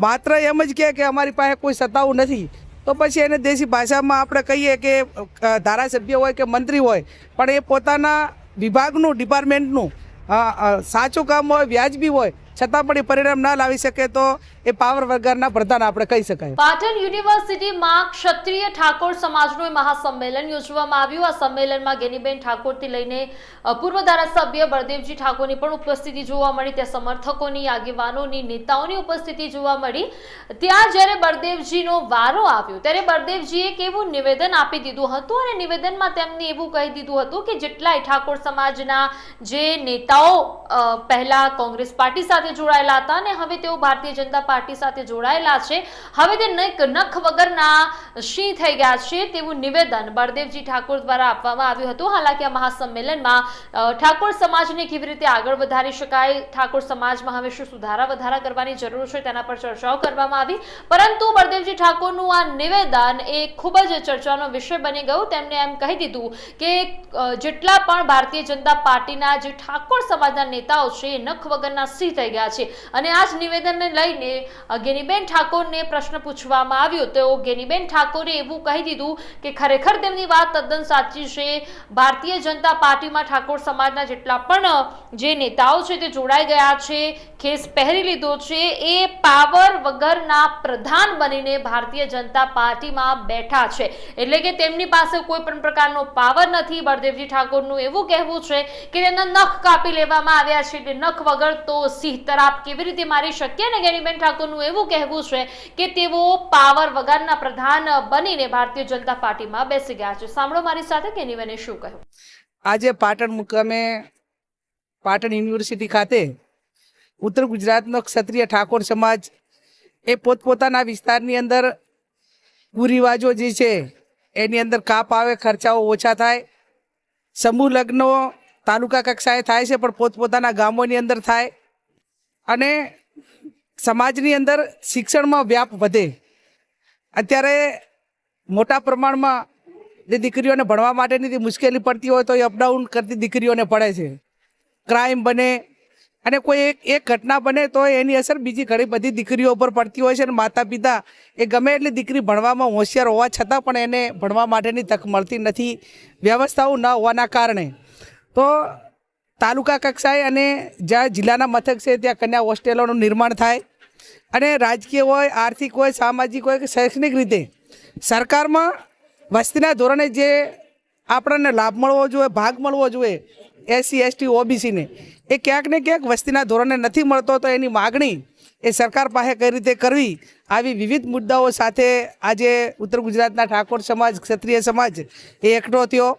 માત્ર એમ જ કહે કે અમારી પાસે કોઈ સત્તાઓ નથી. તો પછી એને દેશી ભાષામાં આપણે કહીએ કે ધારાસભ્ય હોય કે મંત્રી હોય, પણ એ પોતાના વિભાગનું, ડિપાર્ટમેન્ટનું સાચું કામ હોય, વ્યાજબી હોય છતાં પણ એ પરિણામ ના લાવી શકે તો એ પાવર વગરના પ્રધાન આપણે કહી શકાય. પાટણ યુનિવર્સિટીમાં ક્ષત્રિય ઠાકોર સમાજનું મહાસંમેલન યોજવામાં આવ્યું. આ સંમેલનમાં ગેનીબેન ઠાકોરથી લઈને પૂર્વ ધારાસભ્ય બળદેવજી ઠાકોરની પણ ઉપસ્થિતિ જોવા મળી, ત્યાં સમર્થકોની, આગેવાનોની, નેતાઓની ઉપસ્થિતિ જોવા મળી. ત્યાં જ્યારે બળદેવજીનો વારો આવ્યો, ત્યારે બળદેવજીએ એક એવું નિવેદન આપી દીધું હતું અને નિવેદનમાં તેમને એવું કહી દીધું હતું કે જેટલાય ઠાકોર સમાજના જે નેતાઓ પહેલા કોંગ્રેસ પાર્ટી સાથે જોડાયેલા હતા અને હવે તેઓ ભારતીય જનતા પાર્ટી સાથે જોડાયેલા છે. હવે તે નખ વગરના સિંહ થઈ ગયા છે તેવું નિવેદન બળદેવજી ઠાકોર દ્વારા આપવામાં આવ્યું હતું. હાલાકી આ મહાસંમેલનમાં ઠાકોર સમાજને કેવી રીતે આગળ વધારી શકાય, ઠાકોર સમાજમાં હવે શું સુધારા વધારા કરવાની જરૂર છે તેના પર ચર્ચાઓ કરવામાં આવી. પરંતુ બળદેવજી ઠાકોરનું આ નિવેદન એ ખૂબ જ ચર્ચાનો વિષય બની ગયું. તેમણે એમ કહી દીધું કે જેટલા પણ ભારતીય જનતા પાર્ટીના જે ઠાકોર સમાજના નેતાઓ છે નખ વગરના સિંહ થઈ ગયા છે. અને આ જ નિવેદનને લઈને ગેનીબેન ઠાકોરને પ્રશ્ન પૂછવામાં આવ્યો. તો ગેનીબેન ઠાકોરે એવું કહી દીધું કે ખરેખર તેમની વાત તદ્દન સાચી છે. ભારતીય જનતા પાર્ટીમાં ઠાકોર સમાજના જેટલા પણ જે નેતાઓ છે તે જોડાઈ ગયા છે, ખેસ પહેરી લીધો છે, એ પાવર વગરના પ્રધાન બનીને ભારતીય જનતા પાર્ટીમાં બેઠા છે. એટલે કે તેમની પાસે કોઈ પણ પ્રકારનો પાવર નથી. બળદેવજી ઠાકોરનું એવું કહેવું છે કે તેમના નખ કાપી લેવામાં આવ્યા છે. એટલે નખ વગર તો સિંહ તરાપ કેવી રીતે મારી શકીએ ને ગેનીબેન ઠાકોરનું એવું કહેવું છે કે તેઓ પાવર વગરના પ્રધાન બનીને ભારતીય જનતા પાર્ટીમાં બેસી ગયા છે? સાંભળો મારી સાથે ગેનીબેને શું કહ્યું? આજે પાટણ મુકામે પાટણ યુનિવર્સિટી ખાતે ઉત્તર ગુજરાતનો ક્ષત્રિય ઠાકોર સમાજ એ પોતપોતાના વિસ્તારની અંદર કુરિવાજો જે છે, એની અંદર કાપ આવે, ખર્ચાઓ ઓછા થાય. સમૂહ લગ્નો તાલુકા કક્ષાએ થાય છે, પણ પોતપોતાના ગામોની અંદર થાય. અને સમાજની અંદર શિક્ષણમાં વ્યાપ વધે. અત્યારે મોટા પ્રમાણમાં જે દીકરીઓને ભણવા માટેની જે મુશ્કેલી પડતી હોય તો એ અપડાઉન કરતી દીકરીઓને પડે છે. ક્રાઇમ બને અને કોઈ એક એક ઘટના બને તો એની અસર બીજી ઘણી બધી દીકરીઓ ઉપર પડતી હોય છે અને માતા પિતા એ ગમે એટલી દીકરી ભણવામાં હોશિયાર હોવા છતાં પણ એને ભણવા માટેની તક મળતી નથી, વ્યવસ્થાઓ ન હોવાના કારણે. તો તાલુકા કક્ષાએ અને જ્યાં જિલ્લાના મથક છે ત્યાં કન્યા હોસ્ટેલોનું નિર્માણ થાય અને રાજકીય હોય, આર્થિક હોય, સામાજિક હોય કે શૈક્ષણિક રીતે સરકારમાં વસ્તીના ધોરણે જે આપણને લાભ મળવો જોઈએ, ભાગ મળવો જોઈએ, એસસી, એસટી, ઓબીસીને, એ ક્યાંક ને ક્યાંક વસ્તીના ધોરણે નથી મળતો તો એની માગણી એ સરકાર પાસે કઈ રીતે કરવી? આવી વિવિધ મુદ્દાઓ સાથે આજે ઉત્તર ગુજરાતના ઠાકોર સમાજ, ક્ષત્રિય સમાજ એ એકઠો થયો.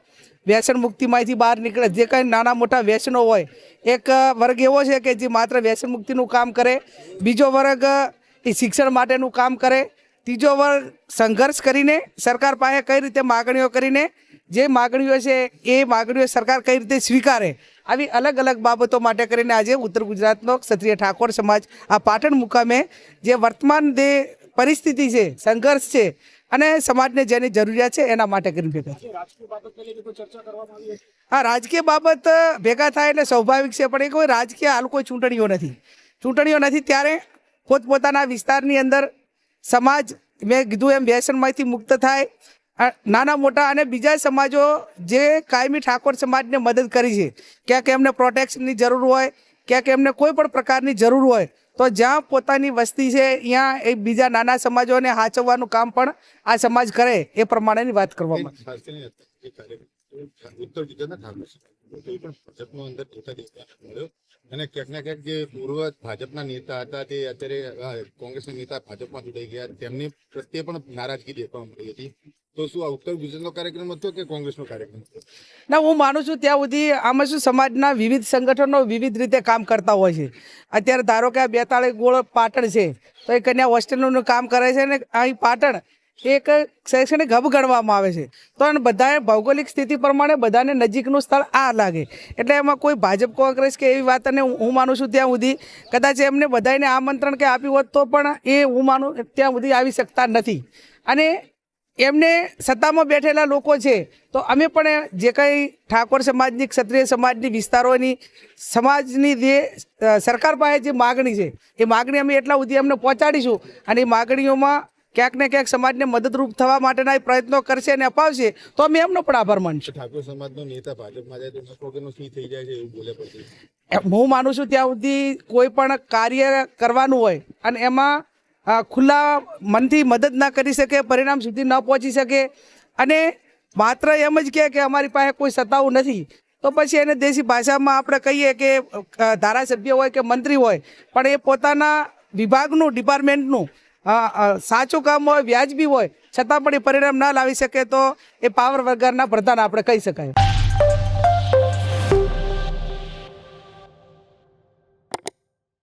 વ્યસન મુક્તિમાંથી બહાર નીકળે. જે કંઈ નાના મોટા વ્યસનો હોય, એક વર્ગ એવો છે કે જે માત્ર વ્યસન મુક્તિનું કામ કરે, બીજો વર્ગ એ શિક્ષણ માટેનું કામ કરે, ત્રીજો વર્ગ સંઘર્ષ કરીને સરકાર પાસે કઈ રીતે માગણીઓ કરીને, જે માગણીઓ છે એ માગણીઓ સરકાર કઈ રીતે સ્વીકારે, આવી અલગ અલગ બાબતો માટે કરીને આજે ઉત્તર ગુજરાતનો ક્ષત્રિય ઠાકોર સમાજ આ પાટણ મુકામે જે વર્તમાન જે પરિસ્થિતિ છે, સંઘર્ષ છે અને સમાજને જેની જરૂરિયાત છે એના માટે કરીને ભેગા. હા, રાજકીય બાબત ભેગા થાય એટલે સ્વાભાવિક છે, પણ એ કોઈ રાજકીય હાલ કોઈ ચૂંટણીઓ નથી ચૂંટણીઓ નથી ત્યારે પોતપોતાના વિસ્તારની અંદર સમાજ, મેં કીધું એમ, વ્યસનમાંથી મુક્ત થાય નાના મોટા અને બીજા સમાજો જે કાયમી ઠાકોર સમાજને મદદ કરી છે, ક્યાંક એમને પ્રોટેક્શનની જરૂર હોય, ક્યાંક એમને કોઈ પણ પ્રકારની જરૂર હોય તો જ્યાં પોતાની વસ્તી છે ત્યાં એ બીજા નાના સમાજોને હાચવવાનું કામ પણ આ સમાજ કરે એ પ્રમાણેની વાત કરવામાં ઉત્તર ને ક્યાંક જે પૂર્વ ભાજપના નેતા હતા તે અત્યારે કોંગ્રેસના નેતા ભાજપમાં જોડાઈ ગયા. તેમની પ્રત્યે પણ નારાજગી દેખવા મળી હતી. તો શું આ ગુજરાતનો કાર્યક્રમ હતો કે કોંગ્રેસનો કાર્યક્રમ ના, હું માનું છું ત્યાં સુધી આમાં શું સમાજના વિવિધ સંગઠનો વિવિધ રીતે કામ કરતા હોય છે. અત્યારે ધારો કે આ બેતાળી ગોળ પાટણ છે, તો એ કન્યા હોસ્ટેલનું કામ કરે છે અને અહીં પાટણ એક શૈક્ષણિક હબ ગણવામાં આવે છે. તો બધાએ ભૌગોલિક સ્થિતિ પ્રમાણે બધાને નજીકનું સ્થળ આ લાગે. એટલે એમાં કોઈ ભાજપ, કોંગ્રેસ કે એવી વાત અને હું હું માનું છું ત્યાં સુધી કદાચ એમને બધાને આમંત્રણ કે આપ્યું હોત તો પણ એ હું માનું ત્યાં સુધી આવી શકતા નથી. અને એમને સત્તામાં બેઠેલા લોકો છે, તો અમે પણ જે કંઈ ઠાકોર સમાજની, ક્ષત્રિય સમાજની વિસ્તારોની, સમાજની જે સરકાર પાસે જે માગણી છે, એ માગણી અમે એટલા સુધી અમને પહોંચાડીશું. અને એ માગણીઓમાં ક્યાંક ને ક્યાંક સમાજને મદદરૂપ થવા માટેના પ્રયત્નો કરશે અને અપાવશે તો અમે એમનો પણ આભાર માનશું. ઠાકોર સમાજનો નેતા ભાજપમાં જાય તો થઈ જાય છે એવું બોલે પછી. હું માનું છું ત્યાં સુધી કોઈ પણ કાર્ય કરવાનું હોય અને એમાં ખુલ્લા મનથી મદદ ના કરી શકે પરિણામ સુધી ન પહોંચી શકે અને માત્ર એમ જ કહે કે અમારી પાસે કોઈ સત્તાઓ નથી. તો પછી એને દેશી ભાષામાં આપણે કહીએ કે ધારાસભ્ય હોય કે મંત્રી હોય પણ એ પોતાના વિભાગનું ડિપાર્ટમેન્ટનું સાચું કામ હોય, વ્યાજબી હોય, છતાં પણ એ પરિણામ ના લાવી શકે તો એ પાવર વગરના પ્રધાન આપણે કહી શકાય.